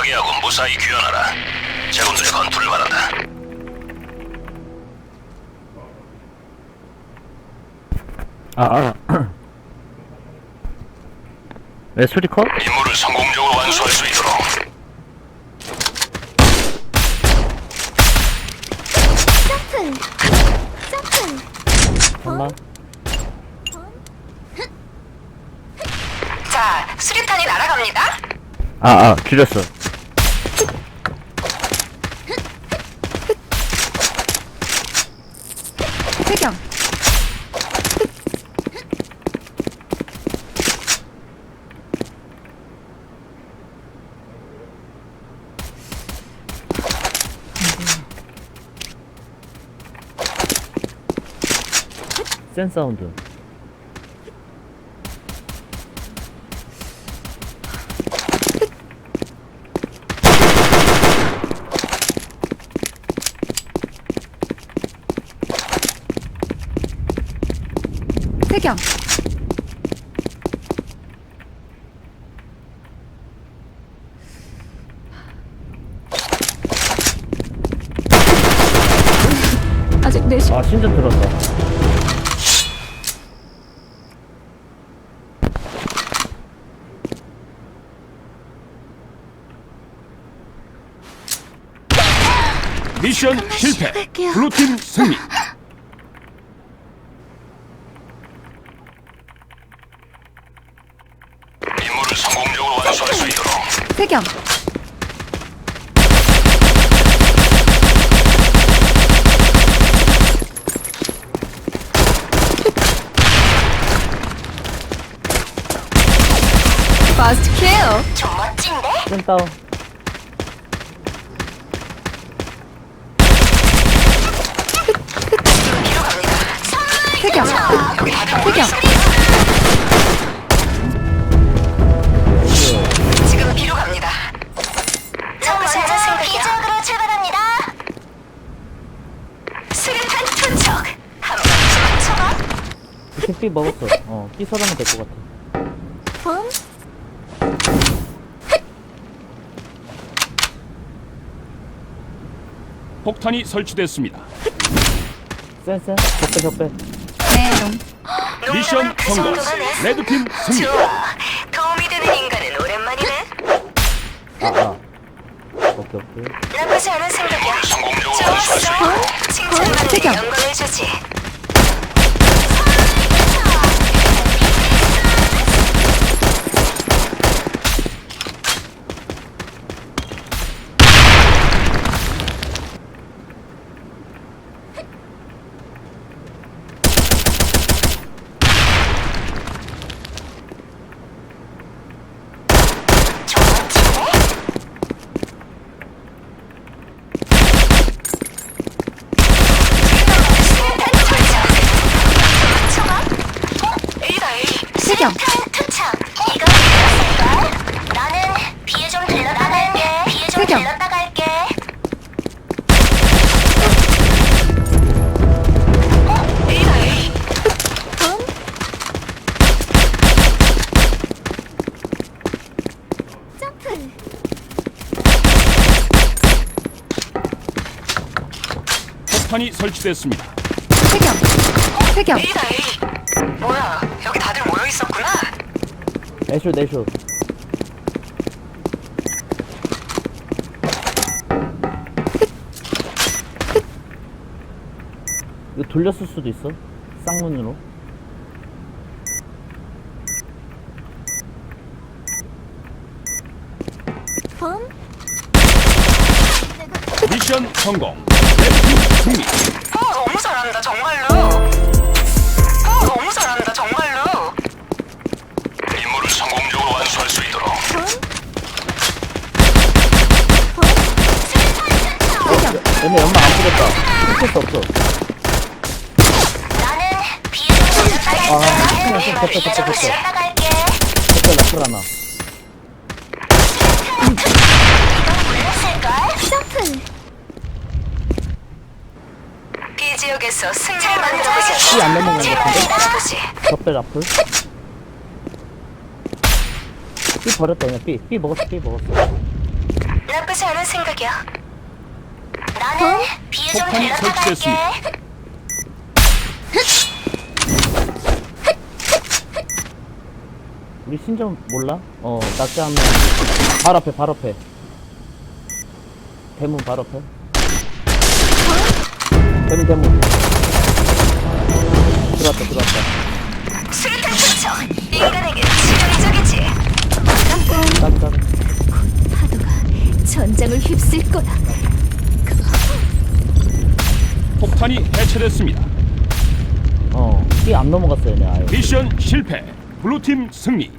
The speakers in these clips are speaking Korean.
파괴하고 무사히 귀환하라. 제군들의 건투를 바란다. 아, 아. 왜 수리 컷? 임무를 성공적으로 완수할 수 있도록 점프! 점프! 잠깐만. 자, 수류탄이 날아갑니다. 아, 아, 줄였어. 태경! 센 사운드. 태경! 아직 4시 아, 신전 들었다. 미션 실패. 할게요. 블루팀 승리. 임무를 성공적으로 완수할 수 있도록 태경! Fast kill! 좀 멋진데? 센 다운. 뒤로 갑니다. 태경! 태경! 지금 뒤로 갑니다. 첫 번째 비적으로 출발합니다. 수류탄 투척. 한번 쳐봐. 이렇게 삐 먹었어. 어, 삐 서라면 될 것 같아. 폭탄이 설치됐습니다. 센, 센. 적배, 적배. 네. 미션 성공. 레드팀 승리. 도움이 되는 인간은 오랜만이네. 아, 아. 오케이, 오케이. 나쁘지 않은 생각이야. 좋았어. 칭찬받는 게 태경. 영광을 주지. 태경! 투척. 이거 들렸을걸? 나는 비에 좀 들렀다 갈게. 비에 좀 태경. 들렀다 갈게. 어? A다 A. 봄? 점프! 폭탄이 설치됐습니다. 태경! 태경! A다 A. 뭐야? 여기 다들 모여 있었구나. 애쇼, 애쇼. 이거 돌렸을 수도 있어. 쌍문으로. 봄? 미션 성공. 승리. 어, 너무 잘한다 정말로. 어, 너무 잘한다 정말로. 임무를 성공적으로 완수할 수 있도록 얘네 연막 안 뿌렸다. 쓸수 없어. 나는 비에 좀 들렀다 갈게. 아, 그냥 좀 비에 됐다, 좀 됐다, 됐다. 들렀다 갈게. 적배 라플 하나. 몰랐을걸? 점프! 비 지역에서 승리를 만들어보자. 삐안 넘어간 것 같은데? 적배 라플. 삐 버렸다, 그냥 삐. 삐 먹었어, 삐 먹었어. 나쁘지 않은 생각이야. 나는 비에 좀 폭탄이 들렀다 갈게. 설치됐습니다. 우리 신점 몰라? 어, 명. 발 앞에, 발 앞에. 대문 발 앞에. 대문, 대문. 들어왔다, 들어왔다. 수류탄 투척. 인간에게 치명적이지. 딱, 딱. 파도가 전장을 휩쓸 거다. 폭탄이 해체됐습니다. 어, 띠안 넘어갔어요, 내 아예. 미션 실패. 블루팀 승리.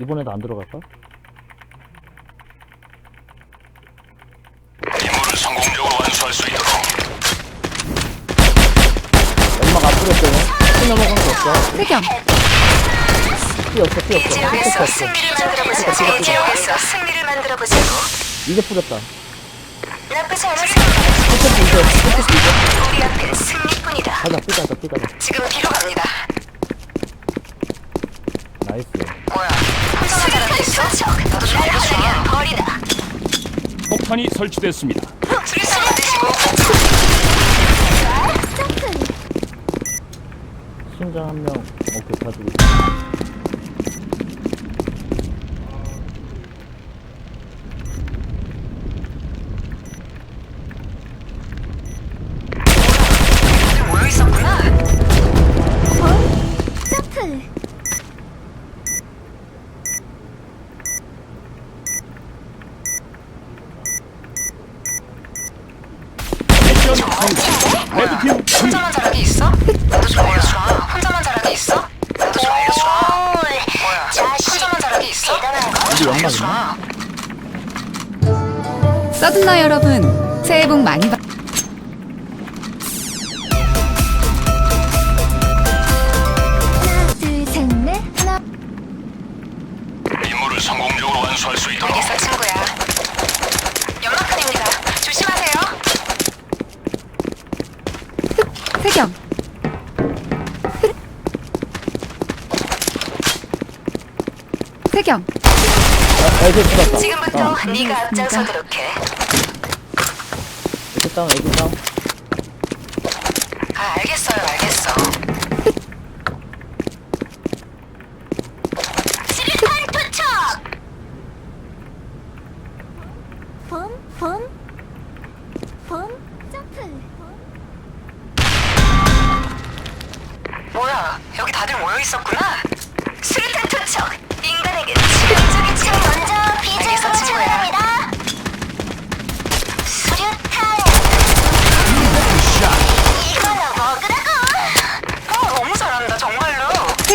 이번에도 안 들어갈까? 임무를 성공적으로 완수할 수 있도록 연막 안 뿌렸어요. 피 없어. 세경. 피 없어, 피 없어. 지역에서 피 없어. 승리를 만들어보자고. 이 지역에서 승리를 만들어보자고. 이제 뿌렸다. 나쁘지 않은 생각. 이제, 이제. 우리 앞엔 승리뿐이다. 가자, 삐 가자, 삐 가자. 지금 뒤로 갑니다. 나이스. 뭐야? 있어? 버리다. 폭탄이 설치됐습니다. 드시고. 점프. 신장 한 명, 오케이, 가지고 연막 있나? 서든너 여러분, 새해 복 많이 받. 하나, 둘, 셋, 넷. 하나. 임무를 성공적으로 완수할 수 있도록 알겠어, 친구야. 연막탄입니다. 조심하세요. 세경. 세경. 애들. 지금부터 어, 네가 앞장서도록 해. 애들 다운, 애들 다운.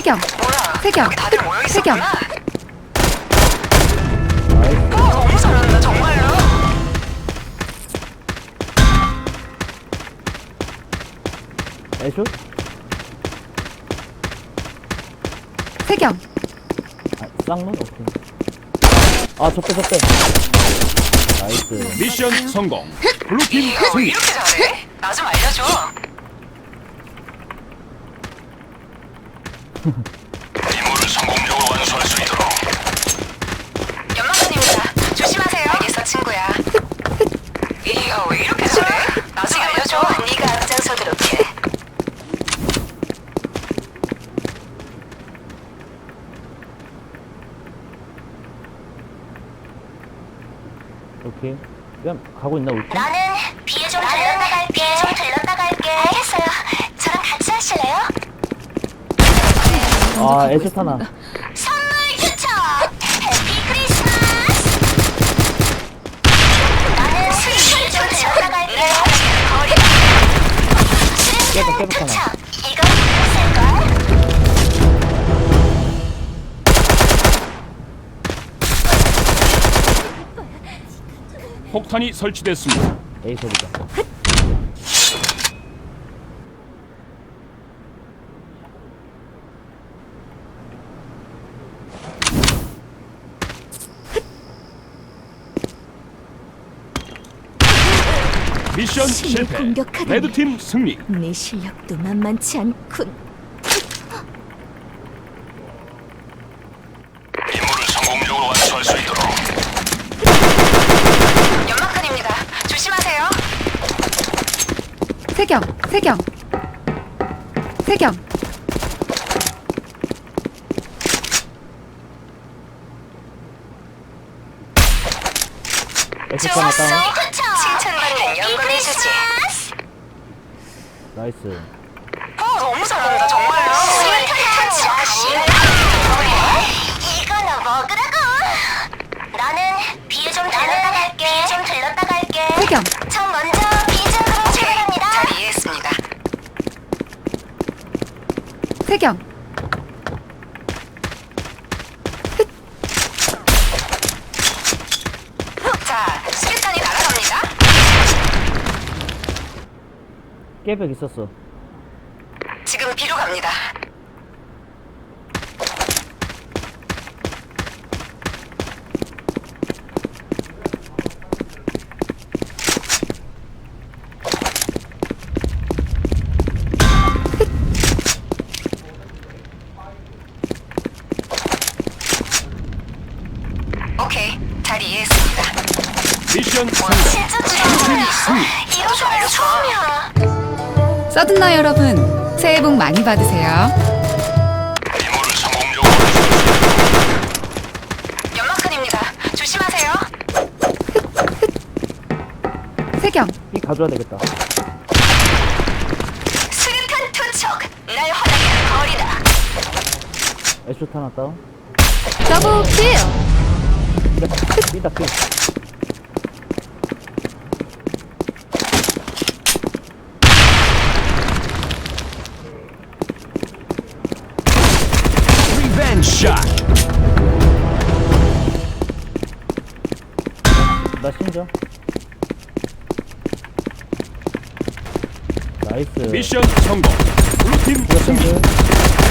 세경. 세경. 여기 다들 모여 세경. 있었구나. 나이스. 어, 너무 잘한다, 정말로. 애쇼? 세경. 아, 쌍문? 오케이. 아, 적대, 적대. 나이스. 미션 성공. 블루팀 승리. 이렇게 잘해? 나 좀 알려줘. 임무를 성공적으로 완수할 수 있도록 연막탄입니다. 조심하세요. 알겠어, 친구야. 이거 왜 이렇게 잘해? 나좀 알려줘. 네가 앞장서도록 해. 오케이. 그냥 가고 있나, 우리 팀? 나는 비에 좀 들렀다 갈게. 비에 좀 들렀다 갈게. 알겠어요. 저랑 같이 하실래요? 아, 애쇼 하나. 선물 추첨! 해피 크리스마스! 나는 갈게. 거리. 깨박, 깨박 하나. 이건 있을걸? 폭탄이 설치됐습니다. A 소리다. 미션 실패. 공격하다니. 레드팀 승리. 네 실력도 만만치 않군. 임무를 성공적으로 완수할 수 있도록 연막탄입니다. 조심하세요. 세경, 세경, 세경. 좋았어. 해주지. 나이스. 어, 너무 잘한다 정말로. 이거나 먹으라고. 나는 비에 좀 들렀다 갈게. 비에 좀 들렀다 갈게. 세경. 전 먼저 비적으로 출발합니다. 잘 이해했습니다. 세경. 깨백 있었어. 지금 비로 갑니다. 오케이, 잘 이해했습니다. 미션 성공. 진짜 처음이야. 이거 정말 처음이야. 서든너 여러분, 새해 복 많이 받으세요. 임무를 성공적으로 연막근입니다. 조심하세요. 세경. 이 가져야 되겠다. 수류탄 투척. 날 화나게 거리다. 에스 하나 다운. 더블 킬. 삐다 삐. 리벤지 샷. 나 신전. 나이스. 미션 성공. 블루팀 승리.